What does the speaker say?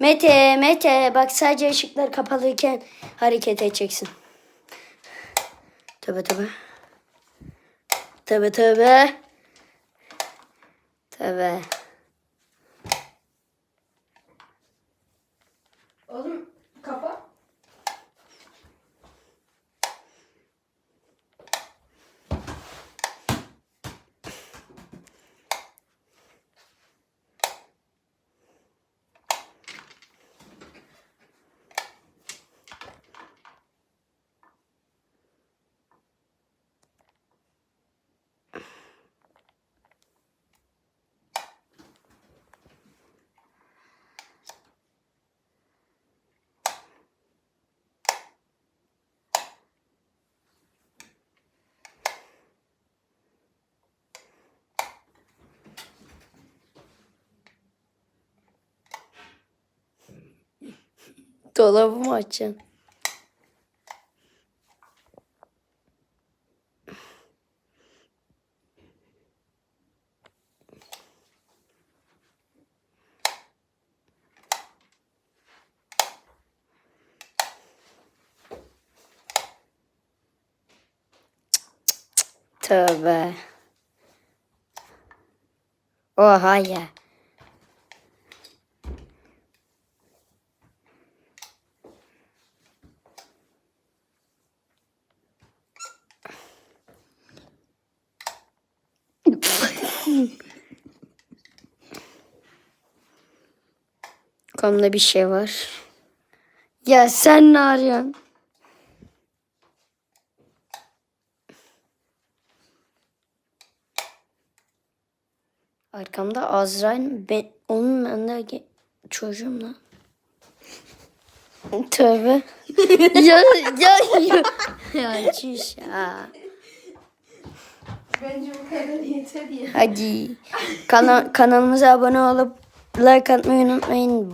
Mete, Mete bak sadece ışıklar kapalıyken hareket edeceksin. Tövbe tövbe. Tövbe tövbe. Tövbe. Dolabı mı açacaksın? Tövbe. Oha ya. Kolumda bir şey var. Ya sen ne arıyorsun? Arkamda Azrail ben onun yanında ge- çocuğum lan. Tövbe. ya ya ya. ya çüş ya. Bence bu kadar yeter ya. Hadi. Kana kanalımıza abone olup like atmayı unutmayın.